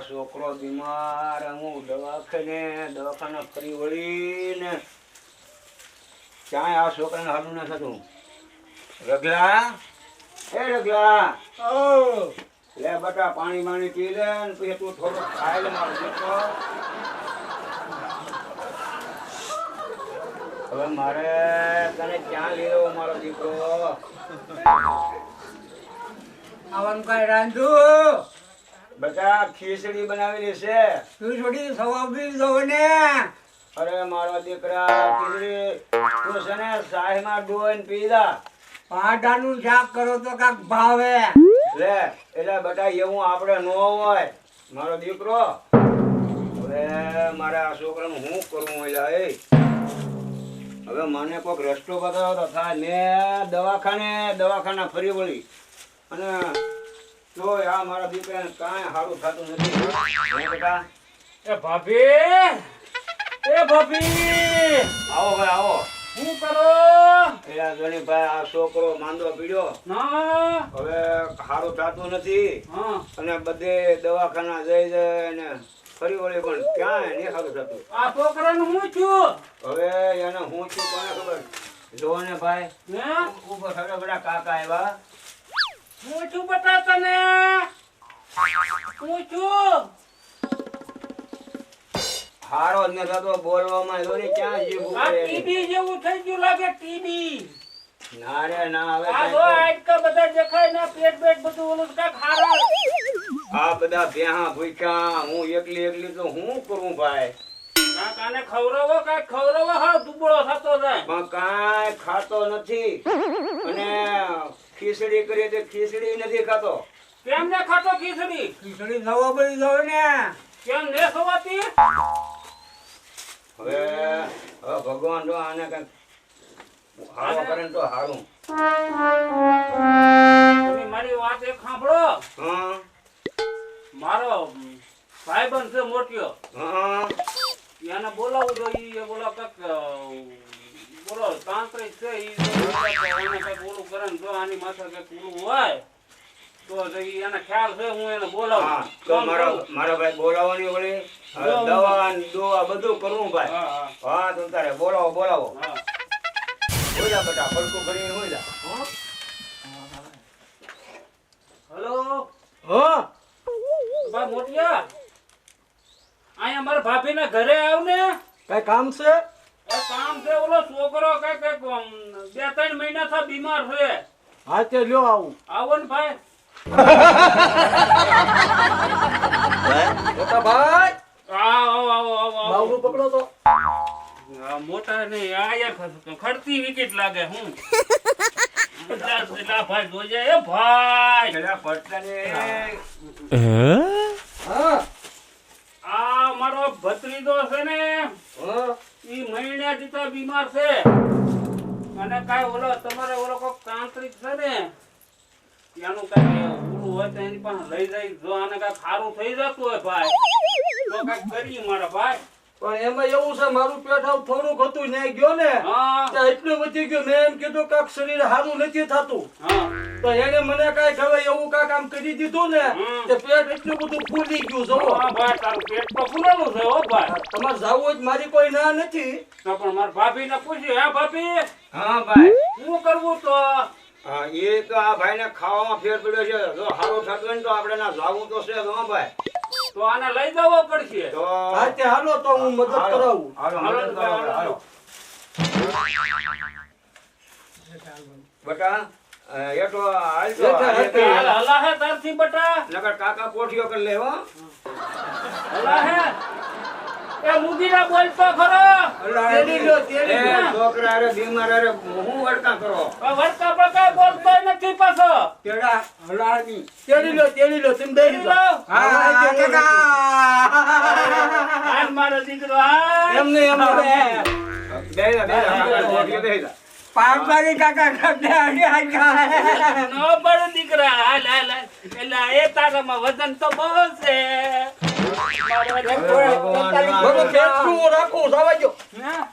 આ છોકરો બીમાર, હું દવાખાને, દવાખાના ફરી વળીને ક્યાંય આ છોકરાને હાલું ના થતું. રગલા? એ રગલા! લે બટા, પાણી બાણી પી લે પછી તું થોડું ખાઈ લે મારો દીકરો હવે મારે તને ક્યાં લેવો મારો દીકરો? આવવાનું કઈ રાંધું? બધા ખીચડી બનાવેલી છે. તું થોડી સવાબી દો ને. અરે મારો દીકરા ખીચડી તું છે ને સાહીમાં ડોઈને પીધા પાટાનું શાક કરો તો કાક ભાવે. લે એટલે બધા એવું આપણે ન હોય. મારો દીકરો હવે મારે આ છોકરાનું હું કરવું એટલે એ? હવે મને કોઈક રસ્તો બતાવો તો થાય. મેં દવાખાને દવાખાના ફરી વળી. અને તો આ મારા દીકરાને કાંઈ સારું થતું નથી. બેટા એ ભાભી! એ ભાભી! આવો ભાઈ આવો. શું કરો? પેલા ગણીભાઈ આ છોકરો માંદો પીડ્યો. હવે સારું થતું નથી. અને બધે દવાખાના જઈ જાય ને ફરી વળી પણ ક્યાંય નહીં સારું થતું. આ છોકરાનું હું છું? હવે એને હું છું કોને ખબર? જો ને ભાઈ ઉપર ખબર બધા કાકા આવ્યા. હું છું બતા તને હું છું. હારો જ ન બોલવામાં જો ને ક્યાં જીભ આ ટીબી જેવું થઈ ગયું લાગે ટીબી. ના રે ના હવે આ જો તો- બધા દેખાય ને પેટ પેટ બધું ઓલું કાંઈક હારા. આ બધા ભેહા ભૂખ્યા હું એકલી એકલી તો હું કરું ભાઈ? કાંઈક આને ખવડાવો કાંઈક ખવડાવો હા દુબળો થતો જાય. પણ કાંઈ ખાતો નથી. અને ખીચડી કરી તે ખીચડી નથી ખાતો. કેમ ને ખાતો ખીચડી? ખીચડી સવાબી દો ને. કેમ ને ખવાતી? હવે હવે ભગવાન જો આને કઈ હારો કરે તો હારું. તમે મારી વાત એક સાંભળો. હા. મારો ભાઈ છે મોટિયો. હા. એને બોલાવું જોઈએ બોલા કક બોલો તાંત્રિક છે ઈ એને ઓલું કરે ને જો આની માથે કંઈક ઓલું હોય તો તો એને ખ્યાલ છે હું એને બોલાવું. તો મારો મારો ભાઈ બોલાવવાની વળી. દવા ને બધું કરવું ભાઈ. હા હા. હા તો તારે બોલાવો બોલાવો. હા. બેટા પડકું ભરીને હોઈલા હો? હલો? હો? ભાઈ મોટિયા અહીંયા મારા ભાભીના ઘરે આવ ને. કઈ કામ છે? કામ છે ઓલો છોકરો કે બે ત્રણ મહિના થી બીમાર છે. હા તે લ્યો આવું. આવો ને ભાઈ. મોટા ભાઈ? આવો આવો આવો આવો. પકડો તો. મોટા નહીં આ યાર ખડતી વિકેટ લાગે હું. ભાઈ જોજે એ ભાઈ. હા. આ મારો ભત્રીજો છે ને. હા. ઈ મહિના દીતા બીમાર છે. અને કાંઈ ઓલો, તમારે ઓલો કોક તાંત્રિક છે ને, એનું કાંઈ ઓલું હોય તો એની પાસે લઈ જાય. જો આને કઈ સારું થઈ જતું હોય ભાઈ, તો કાંઈક કરીએ મારા ભાઈ. પણ એમાં એવું છે મારું પેટ આવું થોડુંક હતું ન્યાય ગયો ને ત્યાં એટલું વધી ગયું મેં એમ કીધું કાક શરીર સારું નથી થતું. તો એને મને કઈ ખબર એવું કાક આમ કરી દીધું ને તે પેટ એટલું બધું ફૂલી ગયું ભાઈ તારું પેટ તો ફૂલેલું છે હો ભાઈ. તમારે જવું જ મારી કોઈ ના નથી. તો પણ મારા ભાભીને પૂછ્યું હે ભાભી? હા ભાઈ. શું કરવું તો? હા એ તો આ ભાઈને ખાવામાં ફેર પડ્યો છે. જો સારું થતું હોય ને તો આપણે ના જાવું તો છે હા ભાઈ. તો આને લઈ જવો પડશે. તો હા હાલો તો હું મદદ કરાવું. હાલો હાલો, બટા એટો હાલ તો, હાલ હલા હે તારથી બટા. નકર કાકા પોઠિયો કર લે હો. હલા હે એ મુગીરા બોલતો ખરો તેડી તેડી છોકરા રે બીમાર રે હું વડકા કરો આ વર્તા બકા બોલતો નથી પાછો તેડા હલાની તેડી લ્યો, તેડી લ્યો, તમે. હા, કાકા. હાલ મારો દીકરો હાલ એમ નહીં, એમ બે બેહી જા, બેહી જા, કાકા કાકા કરને નો બળ દીકરા લા લા એલા એ તારામાં વજન તો બહુ છે પેટનું હું રાખું, જવા દ્યો. હા?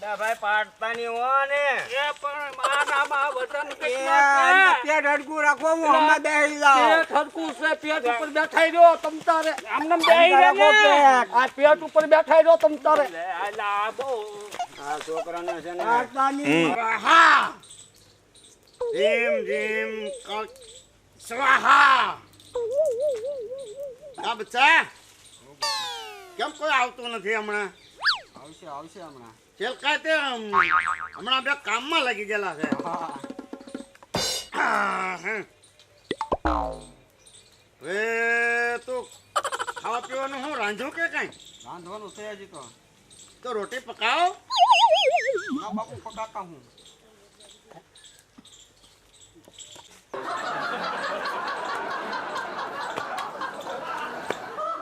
દાદાભાઈ હો ને. એ પણ મારામાં વજન કેટલા છે? પેટ હડકું રાખો હું હમણાં બેસી જાઉં. પેટ હરખું છે પેટ ઉપર બેઠાઈ રહ્યો તમ તારે. બેહી ને. આ પેટ ઉપર બેઠાઈ રહ્યો તમ તારે. આ બહુ આ છોકરાને છે ને. સ્વાહા! આ બચ્ચા! કેમ કોઈ આવતું નથી હમણાં? આવશે આવશે હમણાં. છેલ કાંઈ તે હમ, હમણાં બે કામમાં લાગી ગયેલા છે. હવે તું ખાવા પીવાનું હું રાંધું કે કઈ? રાંધવાનું છે હજી તો. તો રોટી પકાવો? ના બાપુ પકાતા હું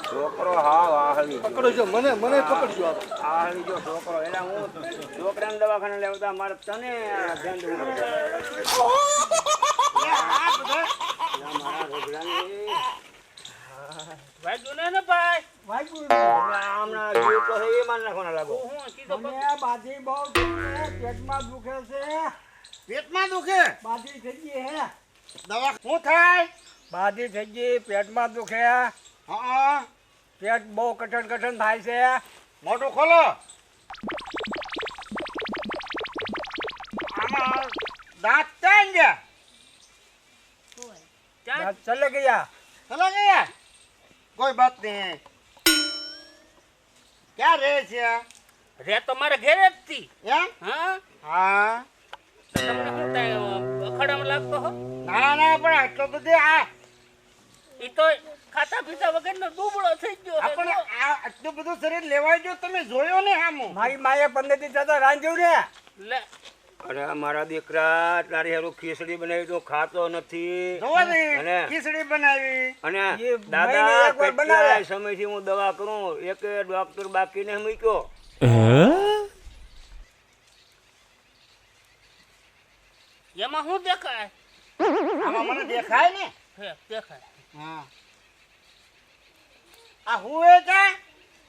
છોકરો હાવ આહલી. પકડજો મને મને પકડજો આ. આહલી જો છોકરો એટલે હું છોકરાને દવાખાને લેવતા મારે તને આ ધ્યાન દેવું બધા પેટમાં દુખે છે પેટમાં દુખે બાજી થઈ ગઈ હે દવા શું થાય બાજી થઈ ગઈ પેટમાં દુખે હા પેટ બહુ કઠણ કઠણ થાય છે. મોટું ખોલો. આમાં દાંત ચાઈ ગયા? દાંત ચલે ગયા? ચલો ગયા? કોઈ બાત નહીં. ક્યાં રહે છે? આ? રે તો મારે ઘેરે જ હતી હા? હા. શું લાગતો હો? ના ના પણ આટલો બધો આ એ તો ખાતા પીતા વગરનો દુબળો થઈ ગયો છે. આપણે આ આટલું બધું શરીર લેવાય જો તમે જોયો ને આમું. મારી માએ પંદર દિવસ થતા રાંધ્યું ને. લે. અરે મારા દીકરા તારી હારું ખીચડી બનાવી તો ખાતો નથી. જોવો ને અને ખીચડી બનાવી. અને દાદા. કેટલાય સમયથી હું દવા કરું એક ડોક્ટર બાકી ને મૂક્યો એમાં શું દેખાય? આમાં મને દેખાય ને? દેખાય. હા. આ હુવે છે?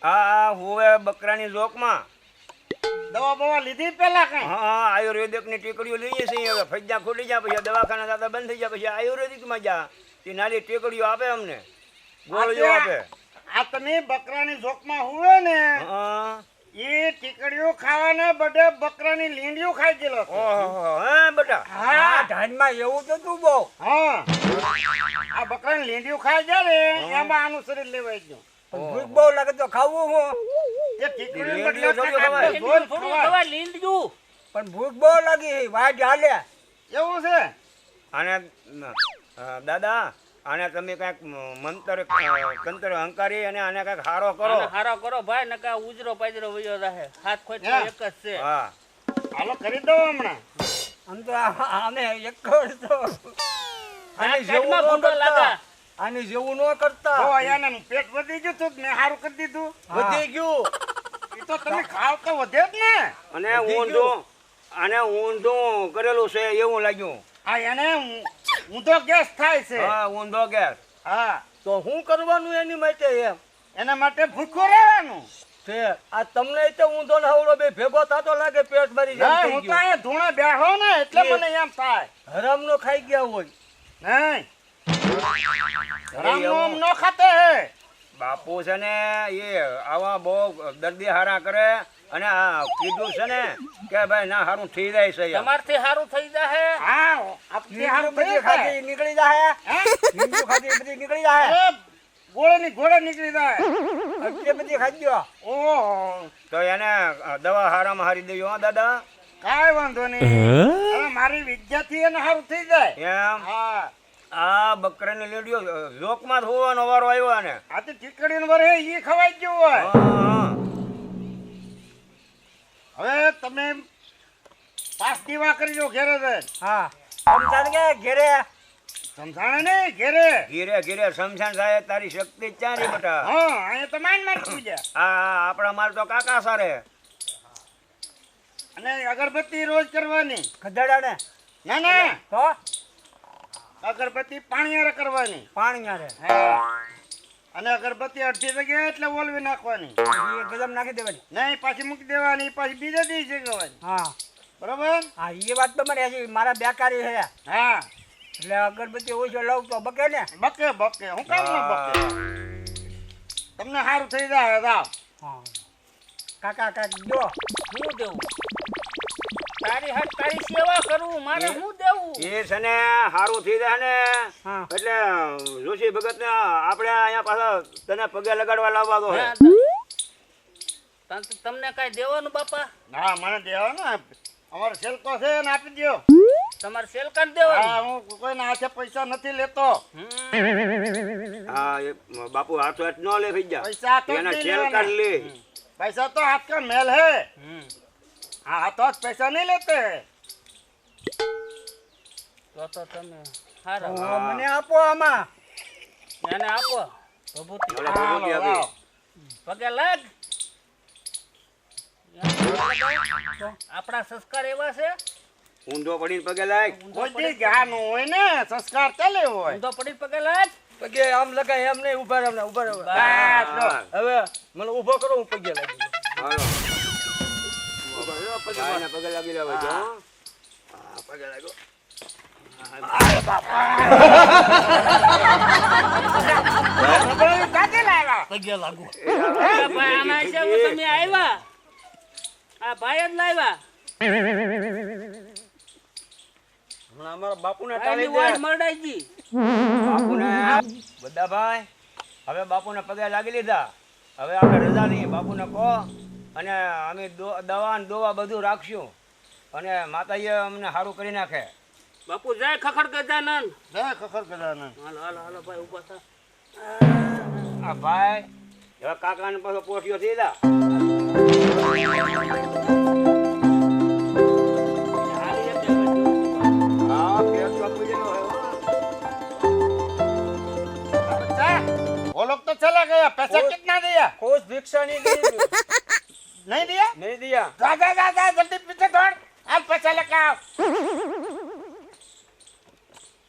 હા હુવે બકરાની જોકમાં દવા બવા લીધી પેલા કઈ? હા આયુર્વેદિકની ટીકડીઓ લઈએ છીએ હવે. ફજ્જા ખોટી જાય પછી દવાખાના દાદા બંધ થઈ જાય પછી આયુર્વેદિકમાં જા. તે નાની ટીકડીઓ આપે અમને. ગોળીઓ આપે. આ તમે બકરાની જોકમાં હુવે ને? હા. ટીકડીઓ ખાવાને બદલે બકરાની લીંડીઓ ખાઈ ગયેલો હે બેટા હા. ધાનમાં એવું તો તું બહુ. હા. આ બકરાની લીંડીઓ ખાઈ જાય ને એમાં આનું શરીર લેવાઈ ગયું. ભૂખ બહુ લાગે તો ખાવું હું. એ ટીકડીઓ બદલે થોડી ખવાય. દવા પણ ભૂખ બહુ લાગી વાટ હાલે. એવું છે? અને દાદા આને તમે કંઈક મંતર કંતર હંકારી અને આને કંઈક હારો કરો. હારો કરો ભાઈ નકા ઉજરો પાજરો વયો રહે હાથ ખોટ એક જ છે. હા. હાલો કરી દો હમણાં. આમ તો આને એક જ તો. આને જેવું ન કરતા. લાગે. જેવું ન કરતા. તો આને પેટ વધી ગયું તું મેં સારું કરી દીધું. વધી ગયું. એ તો તમે ખાવ તો વધે જ ને. અને ઊંધું અને ઊંધું કરેલું છે એવું લાગ્યું. આ એને ઊંધો ગેસ થાય છે. હા ઊંધો ગેસ. હા. તો શું કરવાનું એની માટે એમ? એના માટે ભૂખ્યું રહેવાનું. છે આ તમને તો ઊંધો ને હવળો બે ભેગો થતો લાગે પેટ ભરી જેમ હું તો અહીંયા ધૂણે બેઠો ને એટલે મને એમ થાય. હરામ નો ખાઈ ગયા હોય. નહીં. રામ નો ખાતે બાપુ છે ને એ આવા બહુ દર્દી હારા કરે અને આ કીધું છે ને કે ભાઈ ના સારું થઈ જાય છે. તમારથી સારું થઈ જાય હા આપણી સારું બધી થઈ ખાધી જાય નીકળી જાય હે? લીંબુ ખાધી બધી નીકળી જાય એ ગોળે ગોળે નીકળી જાય એટલે બધી ખાઈ ગયો. ઓહો. તો એને દવા હારામાં હારી દેજો હા દાદા. કાંઈ વાંધો નહીં. મારી વિદ્યાથી એને સારું થઈ જાય. એમ? હા. આ બકરાને લેડ્યો જોકમાં હોવાનો વારો આવ્યો ને આ તો ચીકડીનું વરે ઈ ખવાઈ ગયું હોય. હા. હવે તમે પાસ દીવા કરી દો ઘેરે. હા. સમજાણ કે ઘેરે? સમજાણે નહીં ઘેરે. ઘીરે ઘીરે. સમજાણ થાય તારી શક્તિ ચારી બટા. હા અહીંયા તો માન માંડ પૂજા હા આપણા માર તો કાકા સારે. અને અગરબત્તી રોજ કરવાની. ગધેડા ને ના. ના તો? અગરબત્તી પાણી કરવાની. પાણીયારે? હા. અને અગરબત્તી અડધી જગ્યાએ એટલે ઓલવી નાખવાની. એ ગરમ નાખી દેવાની. નહીં પાછી મૂકી દેવાની પાછી બીજા દિવસે ગવાની હા. બરોબર? હા એ વાત તો મને હજી મારા બેકારી છે. હા. એટલે અગરબત્તી ઓછો લઉં તો બકે ને? બકે બકે. હું કામ ન બકે? તમને સારું થઈ જાય હા. કાકા કાકા જો. શું દેવું? તારી હાથ તારી સેવા કરું મારે હું? દેવું? એ છે ને થઈ જાય ને. એટલે જોશી ભગત ને આપણે અહીંયા પાછા તને પગે લગાડવા લાવવા દો તમને કઈ દેવાનું બાપા? ના મને દેવાનું અમારો સેલકો છે ને આપી દો તમારે સેલ કરી દેવો હા હું કોઈના હાથે પૈસા નથી લેતો. હા બાપુ હાથ હાથ ન લે ભૈયા પૈસા તો સેલ કરી લે. પૈસા તો હાથ કા મેલ હે. हाँ हाथों हाथ पैसा नहीं लेते हैं તો તો તમે હારા તો મને આપો આમાં એને આપો પ્રભુતિ હવે પ્રભુતિ हाँ, આપી. लाओ। પગે લાગ આપણા સંસ્કાર એવા છે ઊંધો પડીને પગે લાગ કોઈ દી જ્ઞાન હોય ને સંસ્કાર ચાલે હોય ઊંધો પડી પગે લાગ પગે આમ લગાય એમ નહીં ઉભા રહો ઉભા રહો બસ જો. હવે મને ઊભો કરો હું પગે લાગી હાલો ભાઈને પગે લાગી લેવા પગે લાગો? પગે લાગુ બધા ભાઈ હવે બાપુને પગે લાગી લીધા હવે આપણે રજા નહીં બાપુને કહો અને અમે દો- દવા ને દોવા બધું રાખશું અને માતાજીએ અમને સારું કરી નાખે બાપુ જય ખખડ ગજાનન જય ખખર ગજાનન. હાલો હાલો હાલો ભાઈ ઉભા થા આ ભાઈ હવે કાકાને પાછો પોસ્યો થઈ જા હાલી એક જગ્યાએ હા પેટ બાપુ જેનો હોય હો. अच्छा, वो लोग तो चला गया पैसा वो- कितना दिया કોસ ભિક્ષા નહીં કરી नहीं दिया नहीं दिया गागा गागा जल्दी पीछे दौड़ आज पैसा लेकर